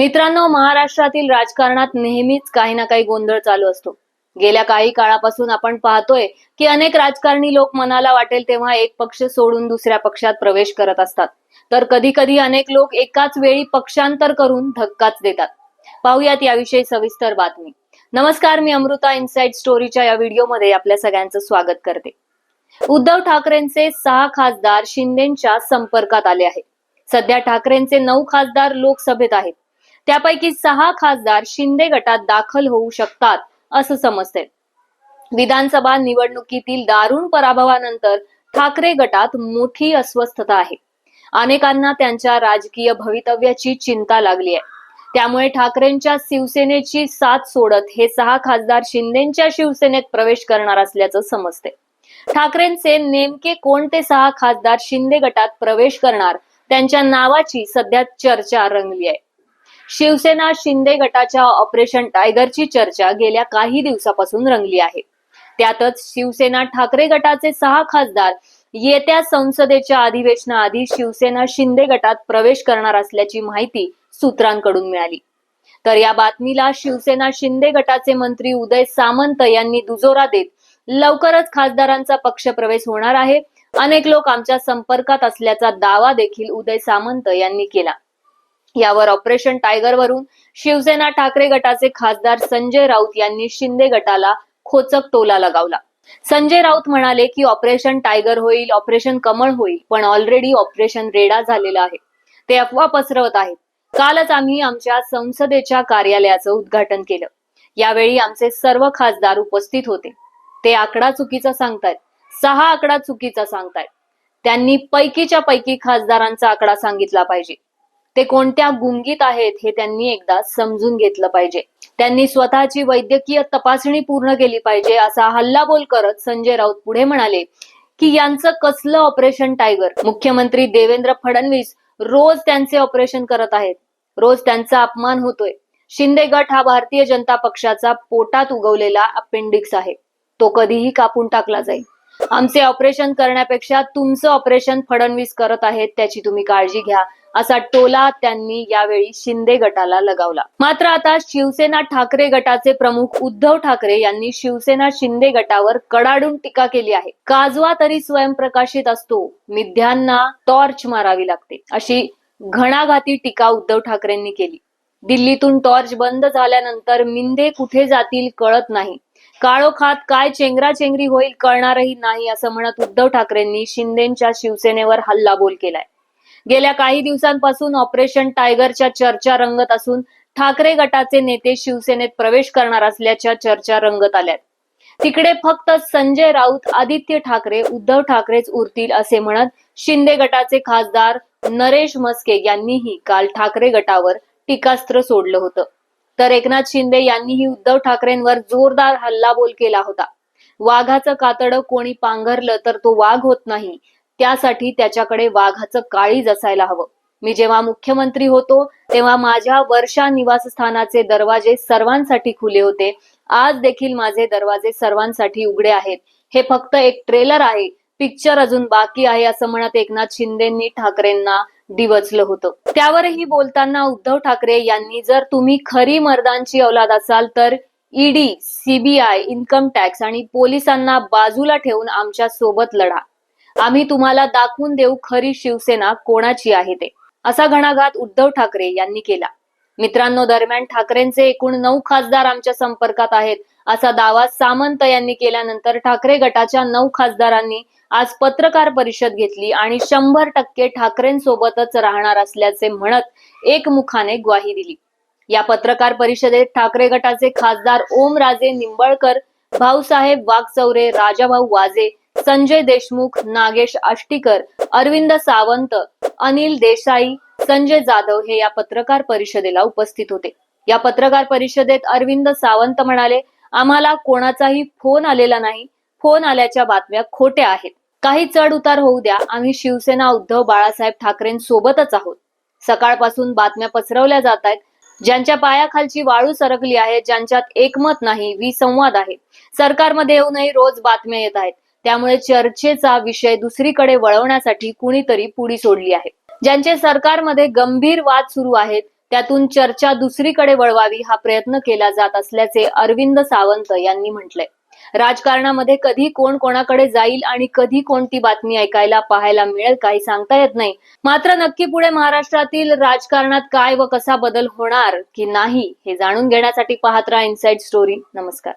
मित्रांनो महाराष्ट्रातील राजकारणात नेहमीच काही ना काही गोंधळ चालू असतो. गेल्या काही काळापासून आपण पाहतोय की अनेक राजकारणी लोक मनाला वाटेल तेव्हा एक पक्ष सोडून दुसऱ्या पक्षात प्रवेश करत असतात. तर कधी कधी अनेक लोक एकाच वेळी पक्षांतर करून धक्काच देतात. पाहुयात याविषयी सविस्तर बातमी. नमस्कार मी अमृता इनसाइड स्टोरीच्या या व्हिडिओमध्ये आपल्या सगळ्यांचं स्वागत करते. उद्धव ठाकरेंचे सहा खासदार शिंदेच्या संपर्कात आले आहेत. सध्या ठाकरेंचे नऊ खासदार लोकसभेत आहेत. त्यापैकी सहा खासदार शिंदे गटात दाखल होऊ शकतात असं समजते विधानसभा निवडणुकीतील दारुण पराभवानंतर ठाकरे गटात मोठी अस्वस्थता आहे. अनेकांना त्यांच्या राजकीय भवितव्याची चिंता लागली आहे. त्यामुळे ठाकरेंच्या शिवसेनेची साथ सोडत हे सहा खासदार शिंदेच्या शिवसेनेत प्रवेश करणार असल्याचं समजते ठाकरेंचे नेमके कोणते सहा खासदार शिंदे गटात प्रवेश करणार त्यांच्या नावाची सध्या चर्चा रंगली आहे. शिवसेना शिंदे गटाच्या ऑपरेशन टायगरची चर्चा गेल्या काही दिवसापासून रंगली आहे. त्यातच शिवसेना ठाकरे गटाचे सहा खासदार येत्या संसदेच्या अधिवेशनाआधी शिवसेना शिंदे गटात प्रवेश करणार असल्याची माहिती सूत्रांकडून मिळाली. तर या बातमीला शिवसेना शिंदे गटाचे मंत्री उदय सामंत यांनी दुजोरा देत लवकरच खासदारांचा पक्ष प्रवेश होणार आहे. अनेक लोक आमच्या संपर्कात असल्याचा दावा देखील उदय सामंत यांनी केला. यावर ऑपरेशन टायगर वरून शिवसेना ठाकरे गटाचे खासदार संजय राऊत यांनी शिंदे गटाला खोचक टोला लगावला. संजय राऊत म्हणाले की ऑपरेशन टायगर होईल ऑपरेशन कमळ होईल पण ऑलरेडी ऑपरेशन रेडा झालेलं आहे. ते अफवा पसरवत आहेत. कालच आम्ही आमच्या संसदेच्या कार्यालयाचं उद्घाटन केलं. यावेळी आमचे सर्व खासदार उपस्थित होते. ते आकडा चुकीचा सांगतायत. सहा आकडा चुकीचा सांगतायत. त्यांनी पैकीच्या पैकी खासदारांचा आकडा सांगितला पाहिजे. ते कोणत्या गुंगीत आहेत हे त्यांनी एकदा समजून घेतलं पाहिजे. त्यांनी स्वतःची वैद्यकीय तपासणी पूर्ण केली पाहिजे असा हल्लाबोल करत संजय राऊत पुढे म्हणाले की यांचं कसलं ऑपरेशन टायगर? मुख्यमंत्री देवेंद्र फडणवीस रोज त्यांचे ऑपरेशन करत आहेत. रोज त्यांचा अपमान होतोय. शिंदे गट हा भारतीय जनता पक्षाचा पोटात उगवलेला अपेंडिक्स आहे. तो कधीही कापून टाकला जाईल. आमचे ऑपरेशन करण्यापेक्षा तुमचं ऑपरेशन फडणवीस करत आहेत त्याची तुम्ही काळजी घ्या. असा टोला त्यांनी यावेळी शिंदे गटाला लगावला. मात्र आता शिवसेना ठाकरे गटाचे प्रमुख उद्धव ठाकरे यांनी शिवसेना शिंदे गटावर कडाडून टीका केली आहे. काजवा तरी स्वयंप्रकाशित असतो मिथ्यांना टॉर्च मारावी लागते अशी घणाघाती टीका उद्धव ठाकरेंनी केली. दिल्लीतून टॉर्च बंद झाल्यानंतर मिंदे कुठे जातील कळत नाही. काळोखात काय चेंगराचेंगरी होईल कळणारही नाही असं म्हणत उद्धव ठाकरेंनी शिंदेच्या शिवसेनेवर हल्लाबोल केलाय. गेल्या काही दिवसांपासून ऑपरेशन टायगरच्या चर्चा रंगत असून ठाकरे गटाचे नेते शिवसेनेत प्रवेश करणार असल्याच्या चर्चा रंगत आल्यात. तिकडे फक्त संजय राऊत आदित्य ठाकरे उद्धव ठाकरेच उरतील असे म्हणत शिंदे गटाचे खासदार नरेश मस्के यांनीही काल ठाकरे गटावर टीकास्त्र सोडलं होतं. तर एकनाथ शिंदे यांनीही उद्धव ठाकरेंवर जोरदार हल्लाबोल केला होता. वाघाचं कातडं कोणी पांघरलं तर तो वाघ होत नाही त्यासाठी त्याच्याकडे वाघाचं काळीज असायला हवं. मी जेव्हा मुख्यमंत्री होतो तेव्हा माझ्या वर्षा निवासस्थानाचे दरवाजे सर्वांसाठी खुले होते. आज देखील माझे दरवाजे सर्वांसाठी उघडे आहेत. हे फक्त एक ट्रेलर आहे. पिक्चर अजून बाकी आहे असं म्हणत एकनाथ शिंदेंनी ठाकरेंना डिवचलं होतं. त्यावरही बोलताना उद्धव ठाकरे यांनी जर तुम्ही खरी मर्दांची औलाद असाल तर ईडी सीबीआय इन्कम टॅक्स आणि पोलिसांना बाजूला ठेवून आमच्यासोबत लढा. आम्ही तुम्हाला दाखवून देऊ खरी शिवसेना कोणाची आहे ते. असा घणाघात उद्धव ठाकरे यांनी केला. मित्रांनो दरम्यान ठाकरेंचे एकूण नऊ खासदार आमच्या संपर्कात आहेत असा दावा सामंत यांनी केल्यानंतर ठाकरे गटाच्या नऊ खासदारांनी आज पत्रकार परिषद घेतली आणि शंभर टक्के ठाकरेंसोबतच राहणार असल्याचे म्हणत एकमुखाने ग्वाही दिली. या पत्रकार परिषदेत ठाकरे गटाचे खासदार ओमराजे निंबळकर भाऊसाहेब वाघचौरे राजाभाऊ वाजे संजय देशमुख नागेश आष्टीकर अरविंद सावंत अनिल देसाई संजय जाधव हे या पत्रकार परिषदेला उपस्थित होते. या पत्रकार परिषदेत अरविंद सावंत म्हणाले आम्हाला कोणाचाही फोन आलेला नाही. फोन आल्याच्या बातम्या खोट्या आहेत. काही चढ उतार होऊ द्या. आम्ही शिवसेना उद्धव बाळासाहेब ठाकरेंसोबतच आहोत. सकाळपासून बातम्या पसरवल्या जात आहेत. ज्यांच्या पायाखालची वाळू सरकली आहे ज्यांच्यात एकमत नाही विसंवाद आहे. सरकारमध्ये येऊनही रोज बातम्या येत आहेत. त्यामुळे चर्चेचा विषय दुसरीकडे वळवण्यासाठी कुणीतरी पुढी सोडली आहे. ज्यांचे सरकारमध्ये गंभीर वाद सुरू आहेत त्यातून चर्चा दुसरीकडे वळवावी हा प्रयत्न केला जात असल्याचे अरविंद सावंत यांनी म्हटलंय. राजकारणामध्ये कधी कोण कोणाकडे जाईल आणि कधी कोणती बातमी ऐकायला पाहायला मिळेल काही सांगता येत नाही. मात्र नक्की पुढे महाराष्ट्रातील राजकारणात काय व कसा बदल होणार की नाही हे जाणून घेण्यासाठी पाहत राहा इनसाइड स्टोरी नमस्कार.